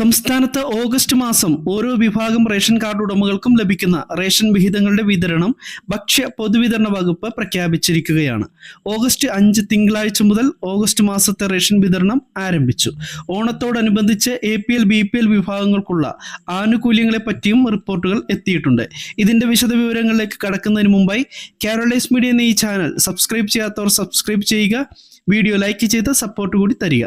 സംസ്ഥാനത്ത് ഓഗസ്റ്റ് മാസം ഓരോ വിഭാഗം റേഷൻ കാർഡ് ഉടമകൾക്കും ലഭിക്കുന്ന റേഷൻ വിഹിതങ്ങളുടെ വിതരണം ഭക്ഷ്യ പൊതുവിതരണ വകുപ്പ് പ്രഖ്യാപിച്ചിരിക്കുകയാണ്. ഓഗസ്റ്റ് അഞ്ച് തിങ്കളാഴ്ച മുതൽ ഓഗസ്റ്റ് മാസത്തെ റേഷൻ വിതരണം ആരംഭിച്ചു. ഓണത്തോടനുബന്ധിച്ച് A P L B P L വിഭാഗങ്ങൾക്കുള്ള ആനുകൂല്യങ്ങളെ പറ്റിയും റിപ്പോർട്ടുകൾ എത്തിയിട്ടുണ്ട്. ഇതിന്റെ വിശദവിവരങ്ങളിലേക്ക് കടക്കുന്നതിന് മുമ്പായി കാരോളൈസ് മീഡിയ എന്ന ഈ ചാനൽ സബ്സ്ക്രൈബ് ചെയ്യാത്തവർ സബ്സ്ക്രൈബ് ചെയ്യുക വീഡിയോ ലൈക്ക് ചെയ്ത് സപ്പോർട്ട് കൂടി തരിക.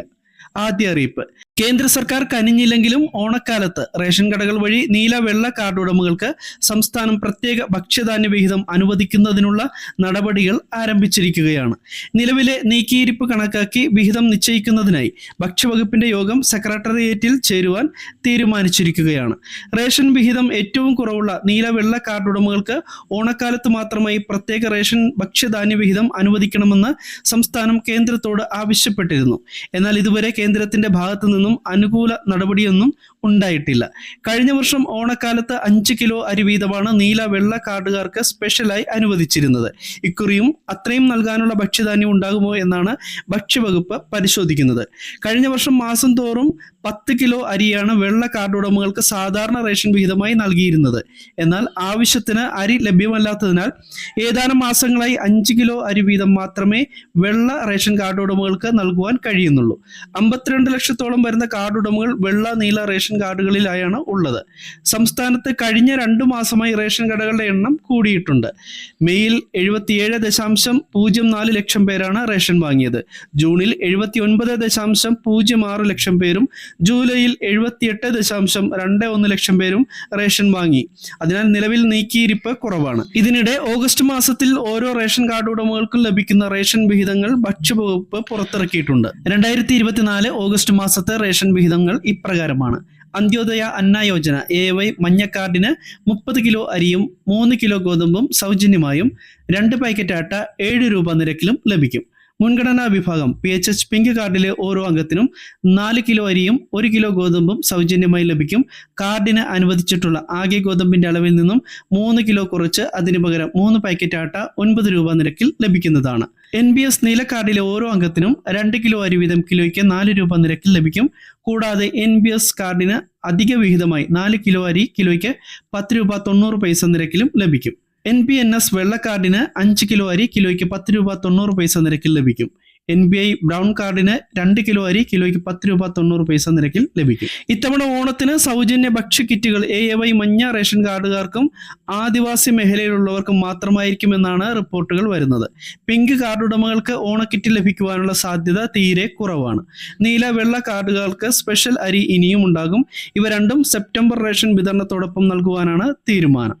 ആദ്യ അറിയിപ്പ്. കേന്ദ്ര സർക്കാർ കനിഞ്ഞില്ലെങ്കിലും ഓണക്കാലത്ത് റേഷൻ കടകൾ വഴി നീല വെള്ള കാർഡ് ഉടമകൾക്ക് സംസ്ഥാനം പ്രത്യേക ഭക്ഷ്യധാന്യ വിഹിതം അനുവദിക്കുന്നതിനുള്ള നടപടികൾ ആരംഭിച്ചിരിക്കുകയാണ്. നിലവിലെ നീക്കിയിരിപ്പ് കണക്കാക്കി വിഹിതം നിശ്ചയിക്കുന്നതിനായി ഭക്ഷ്യവകുപ്പിന്റെ യോഗം സെക്രട്ടേറിയറ്റിൽ ചേരുവാൻ തീരുമാനിച്ചിരിക്കുകയാണ്. റേഷൻ വിഹിതം ഏറ്റവും കുറവുള്ള നീല വെള്ള കാർഡ് ഉടമകൾക്ക് ഓണക്കാലത്ത് മാത്രമായി പ്രത്യേക റേഷൻ ഭക്ഷ്യധാന്യ വിഹിതം അനുവദിക്കണമെന്ന് സംസ്ഥാനം കേന്ദ്രത്തോട് ആവശ്യപ്പെട്ടിരുന്നു. എന്നാൽ ഇതുവരെ കേന്ദ്രത്തിന്റെ ഭാഗത്തു നിന്നും അനുകൂല നടപടിയൊന്നും ഉണ്ടായിട്ടില്ല. കഴിഞ്ഞ വർഷം ഓണക്കാലത്ത് അഞ്ച് കിലോ അരി വീതമാണ് നീല വെള്ള കാർഡുകാർക്ക് സ്പെഷ്യലായി അനുവദിച്ചിരുന്നത്. ഇക്കുറിയും അത്രയും നൽകാനുള്ള ഭക്ഷ്യധാന്യം ഉണ്ടാകുമോ എന്നാണ് ഭക്ഷ്യവകുപ്പ് പരിശോധിക്കുന്നത്. കഴിഞ്ഞ വർഷം മാസം തോറും പത്ത് കിലോ അരിയാണ് വെള്ള കാർഡ് ഉടമകൾക്ക് സാധാരണ റേഷൻ വിഹിതമായി നൽകിയിരുന്നത്. എന്നാൽ ആവശ്യത്തിന് അരി ലഭ്യമല്ലാത്തതിനാൽ ഏതാനും മാസങ്ങളായി അഞ്ച് കിലോ അരി വീതം മാത്രമേ വെള്ള റേഷൻ കാർഡ് ഉടമകൾക്ക് നൽകുവാൻ കഴിയുന്നുള്ളൂ. അമ്പത്തിരണ്ട് ലക്ഷത്തോളം വരുന്ന കാർഡ് ഉടമകൾ വെള്ള നീല റേഷൻ കാർഡുകളിലായാണ് ഉള്ളത്. സംസ്ഥാനത്ത് കഴിഞ്ഞ രണ്ടു മാസമായി റേഷൻ കടകളുടെ എണ്ണം കൂടിയിട്ടുണ്ട്. മെയ്യിൽ എഴുപത്തിയേഴ് ദശാംശം പൂജ്യം നാല് ലക്ഷം പേരാണ് റേഷൻ വാങ്ങിയത്. ജൂണിൽ എഴുപത്തി ഒൻപത് ദശാംശം പൂജ്യം ആറ് ലക്ഷം പേരും ജൂലൈയിൽ എഴുപത്തിയെട്ട് ദശാംശം രണ്ട് ഒന്ന് ലക്ഷം പേരും റേഷൻ വാങ്ങി. അതിനാൽ നിലവിൽ നീക്കിയിരിപ്പ് കുറവാണ്. ഇതിനിടെ ഓഗസ്റ്റ് മാസത്തിൽ ഓരോ റേഷൻ കാർഡ് ഉടമകൾക്കും ലഭിക്കുന്ന റേഷൻ വിഹിതങ്ങൾ ഭക്ഷ്യവകുപ്പ് പുറത്തിറക്കിയിട്ടുണ്ട്. രണ്ടായിരത്തി ഇരുപത്തിനാല് ഓഗസ്റ്റ് മാസത്തെ റേഷൻ വിഹിതങ്ങൾ ഇപ്രകാരമാണ്. അന്ത്യോദയ അന്ന യോജന. എ വൈ മഞ്ഞക്കാർഡിന് മുപ്പത് കിലോ അരിയും മൂന്ന് കിലോ ഗോതമ്പും സൗജന്യമായും രണ്ട് പാക്കറ്റ് ആട്ട ഏഴ് രൂപ നിരക്കിലും ലഭിക്കും. മുൻഗണനാ വിഭാഗം പി എച്ച് എച്ച് പിങ്ക് കാർഡിലെ ഓരോ അംഗത്തിനും നാല് കിലോ അരിയും ഒരു കിലോ ഗോതമ്പും സൗജന്യമായി ലഭിക്കും. കാർഡിന് അനുവദിച്ചിട്ടുള്ള ആകെ ഗോതമ്പിന്റെ അളവിൽ നിന്നും മൂന്ന് കിലോ കുറച്ച് അതിനു പകരം മൂന്ന് പാക്കറ്റ് ആട്ട ഒൻപത് രൂപ നിരക്കിൽ ലഭിക്കുന്നതാണ്. എൻ ബി എസ് നീല കാർഡിലെ ഓരോ അംഗത്തിനും രണ്ട് കിലോ അരി വീതം കിലോയ്ക്ക് നാല് രൂപ നിരക്കിൽ ലഭിക്കും. കൂടാതെ എൻ ബി എസ് കാർഡിന് അധിക വിഹിതമായി നാല് കിലോ അരി കിലോയ്ക്ക് പത്ത് രൂപ തൊണ്ണൂറ് പൈസ നിരക്കിലും ലഭിക്കും. എൻ പി എൻ എസ് വെള്ള കാർഡിന് അഞ്ച് കിലോ അരി കിലോയ്ക്ക് പത്ത് രൂപ തൊണ്ണൂറ് പൈസ നിരക്കിൽ ലഭിക്കും. എൻ ബി ഐ ബ്രൗൺ കാർഡിന് രണ്ട് കിലോ അരി കിലോയ്ക്ക് പത്ത് രൂപ തൊണ്ണൂറ് പൈസ നിരക്കിൽ ലഭിക്കും. ഇത്തവണ ഓണത്തിന് സൗജന്യ ഭക്ഷ്യ കിറ്റുകൾ എ എ വൈ മഞ്ഞ റേഷൻ കാർഡുകാർക്കും ആദിവാസി മേഖലയിലുള്ളവർക്കും മാത്രമായിരിക്കും എന്നാണ് റിപ്പോർട്ടുകൾ വരുന്നത്. പിങ്ക് കാർഡ് ഉടമകൾക്ക് ഓണക്കിറ്റ് ലഭിക്കുവാനുള്ള സാധ്യത തീരെ കുറവാണ്. നീല വെള്ള കാർഡുകൾക്ക് സ്പെഷ്യൽ അരി ഇനിയും ഉണ്ടാകും. ഇവ രണ്ടും സെപ്റ്റംബർ റേഷൻ വിതരണത്തോടൊപ്പം നൽകുവാനാണ് തീരുമാനം.